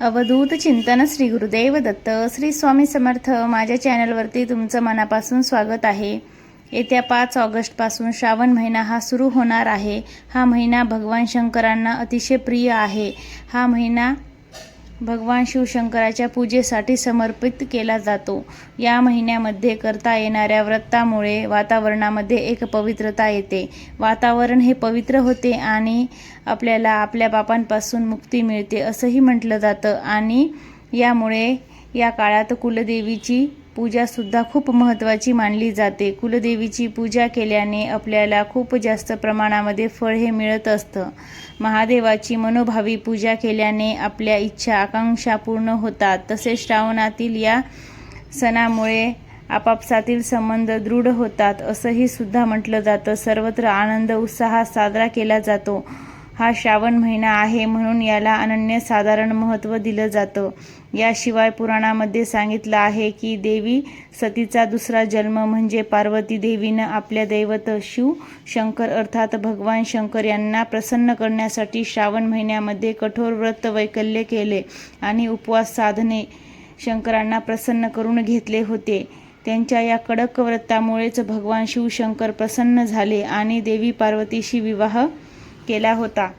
अवधूत चिंतन श्री गुरुदेव दत्त श्री स्वामी समर्थ. माझ्या चॅनलवरती तुमचं मनापासून स्वागत आहे. येत्या पाच ऑगस्टपासून श्रावण महिना हा सुरू होणार आहे. हा महिना भगवान शंकरांना अतिशय प्रिय आहे. हा महिना भगवान शिवशंकराच्या पूजेसाठी समर्पित केला जातो. या महिन्यामध्ये करता येणाऱ्या व्रतामुळे वातावरणामध्ये एक पवित्रता येते. वातावरण हे पवित्र होते आणि आपल्याला आपल्या पापांपासून मुक्ती मिळते असंही म्हटलं जातं. आणि यामुळे या काळात कुलदेवीची पूजासुद्धा खूप महत्त्वाची मानली जाते. कुलदेवीची पूजा केल्याने आपल्याला खूप जास्त प्रमाणामध्ये फळ हे मिळत असतं. महादेवाची मनोभावी पूजा केल्याने आपल्या इच्छा आकांक्षा पूर्ण होतात. तसेच श्रावणातील या सणामुळे आपापसातील संबंध दृढ होतात असंही सुद्धा म्हटलं जातं. सर्वत्र आनंद उत्साहात साजरा केला जातो. हा श्रावण महिना आहे म्हणून याला अनन्यसाधारण महत्त्व दिलं जातं. याशिवाय पुराणामध्ये सांगितलं आहे की देवी सतीचा दुसरा जन्म म्हणजे पार्वती देवीनं आपल्या दैवत शिव शंकर अर्थात भगवान शंकर यांना प्रसन्न करण्यासाठी श्रावण महिन्यामध्ये कठोर व्रत वैकल्य केले आणि उपवास साधने शंकरांना प्रसन्न करून घेतले होते. त्यांच्या या कडक व्रतामुळेच भगवान शिवशंकर प्रसन्न झाले आणि देवी पार्वतीशी विवाह केला होता.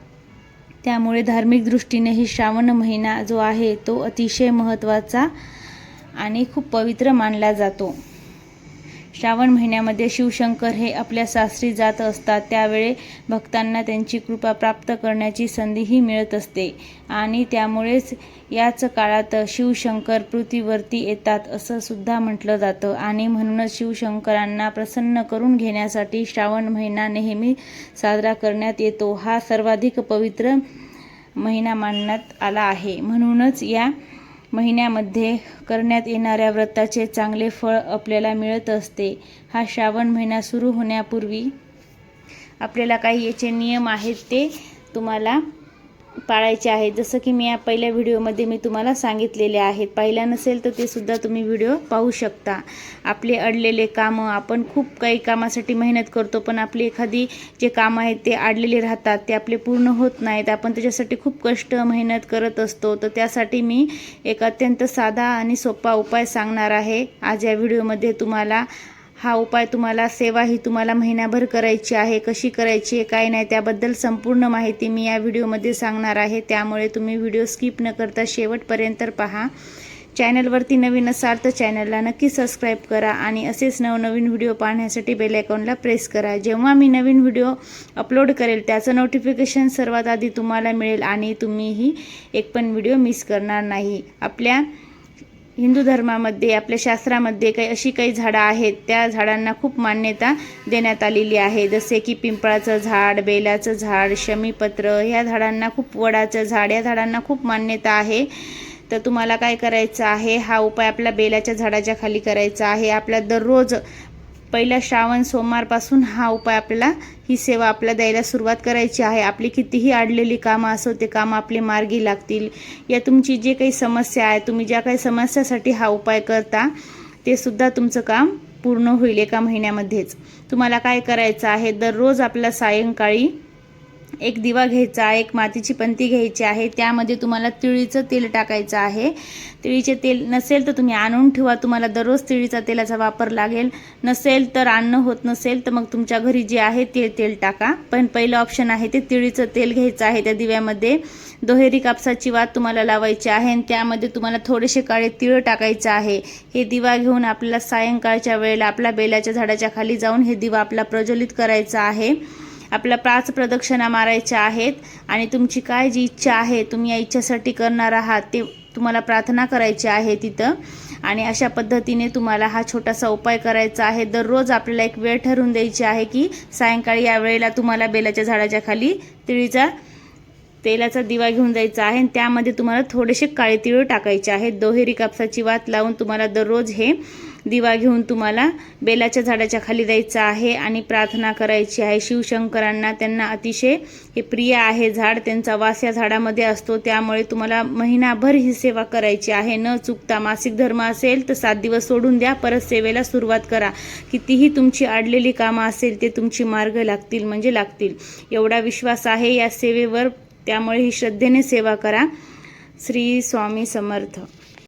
त्यामुळे धार्मिक दृष्टीनेही श्रावण महिना जो आहे तो अतिशय महत्त्वाचा आणि खूप पवित्र मानला जातो. श्रावण महिन्यामध्ये शिवशंकर हे आपल्या सासरी जात असतात. त्यावेळे भक्तांना त्यांची कृपा प्राप्त करण्याची संधीही मिळत असते. आणि त्यामुळेच याच काळात शिवशंकर पृथ्वीवरती येतात असं सुद्धा म्हटलं जातं. आणि म्हणूनच शिवशंकरांना प्रसन्न करून घेण्यासाठी श्रावण महिना नेहमी साजरा करण्यात येतो. हा सर्वाधिक पवित्र महिना मानण्यात आला आहे. म्हणूनच या महिन्यामध्ये करण्यात येणाऱ्या व्रताचे चांगले फळ आपल्याला मिळत असते. हा श्रावण महिना सुरू होण्यापूर्वी आपल्याला काही याचे नियम आहेत ते तुम्हाला पाळायचे आहेत. जसं की मी या पहिल्या व्हिडिओमध्ये मी तुम्हाला सांगितलेले आहेत. पाहिला नसेल तर ते सुद्धा तुम्ही व्हिडिओ पाहू शकता. आपले अडलेले कामं आपण खूप काही कामासाठी मेहनत करतो पण आपली एखादी जे कामं आहेत ते अडलेले राहतात ते आपले पूर्ण होत नाहीत. आपण त्याच्यासाठी खूप कष्ट मेहनत करत असतो. तर त्यासाठी मी एक अत्यंत साधा आणि सोपा उपाय सांगणार आहे. आज या व्हिडिओमध्ये तुम्हाला हा उपाय तुम्हाला सेवा ही तुम्हाला महिनाभर करायची आहे कशी करायची आहे काय नाही त्याबद्दल संपूर्ण माहिती मी या व्हिडिओमध्ये सांगणार आहे. त्यामुळे तुम्ही व्हिडिओ स्किप न करता शेवटपर्यंत पहा. चॅनलवरती नवीन असाल तर चॅनलला नक्की सबस्क्राईब करा आणि असेच नवनवीन व्हिडिओ पाहण्यासाठी बेल आयकॉनला प्रेस करा. जेव्हा मी नवीन व्हिडिओ अपलोड करेल त्याचं नोटिफिकेशन सर्वात आधी तुम्हाला मिळेल आणि तुम्हीही एक पण व्हिडिओ मिस करणार नाही. आपल्या हिंदू धर्मामध्ये आपल्या शास्त्रामध्ये काही अशी काही झाडं आहेत त्या झाडांना खूप मान्यता देण्यात आलेली आहे. जसे की पिंपळाचं झाड बेलाचं झाड शमीपत्र ह्या झाडांना खूप वडाचं झाड या झाडांना खूप मान्यता आहे. तर तुम्हाला काय करायचं आहे? हा उपाय आपल्या बेलाच्या झाडाच्या खाली करायचा आहे. आपल्या दररोज पहिल्या श्रावण सोमवारपासून हा उपाय आपल्याला ही सेवा आपल्याला द्यायला सुरुवात करायची आहे. आपली कितीही अडलेली कामं असो ते कामं आपले मार्गी लागतील. या तुमची जे काही समस्या आहे तुम्ही ज्या काही समस्यासाठी हा उपाय करता ते सुद्धा तुमचं काम पूर्ण होईल एका महिन्यामध्येच. तुम्हाला काय करायचं आहे? दररोज आपल्याला सायंकाळी एक दिवा घ्यायचा एक मातीची पंती घ्यायची आहे त्यामध्ये तुम्हाला तिळीचं तेल टाकायचं आहे. तिळीचे तेल नसेल तर तुम्ही आणून ठेवा तुम्हाला दररोज तिळीचा तेलाचा वापर लागेल. नसेल तर आणणं होत नसेल तर मग तुमच्या घरी जे आहे ते तेल टाका. पण पहिलं ऑप्शन आहे ते तिळीचं तेल घ्यायचं आहे त्या दिव्यामध्ये. दोहेरी कापसाची वात तुम्हाला लावायची आहे आणि त्यामध्ये तुम्हाला थोडेसे काळे तिळ टाकायचं आहे. हे दिवा घेऊन आपल्याला सायंकाळच्या वेळेला आपल्या बेलाच्या झाडाच्या खाली जाऊन हे दिवा आपला प्रज्वलित करायचा आहे. आपल्या पाच प्रदक्षिणा मारायच्या आहेत आणि तुमची काय जी इच्छा आहे तुम्ही या इच्छासाठी करणार आहात ते तुम्हाला प्रार्थना करायची आहे तिथं. आणि अशा पद्धतीने तुम्हाला हा छोटासा उपाय करायचा आहे. दररोज आपल्याला एक वेळ ठरवून द्यायची आहे की सायंकाळी या वेळेला तुम्हाला बेलाच्या झाडाच्या खाली तिळीचा तेलाचा दिवा घेऊन जायचा आहे. आणि त्यामध्ये तुम्हाला थोडेसे काळे तिळ टाकायचे आहेत दोहेरी कापसाची वात लावून तुम्हाला दररोज हे दिवा घेऊन तुम्हाला बेलाच्या झाडाच्या खाली जायचं आहे आणि प्रार्थना करायची आहे. शिवशंकरांना त्यांना अतिशय हे प्रिय आहे झाड. त्यांचा वास या झाडामध्ये असतो. त्यामुळे तुम्हाला महिनाभर ही सेवा करायची आहे. न चुकता मासिक धर्म असेल तर सात दिवस सोडून द्या. परत सेवेला सुरुवात करा. कितीही तुमची अडलेली कामं असेल ते तुमची मार्ग लागतील म्हणजे लागतील. एवढा विश्वास आहे या सेवेवर. त्यामुळे ही श्रद्धेने सेवा करा. श्री स्वामी समर्थ.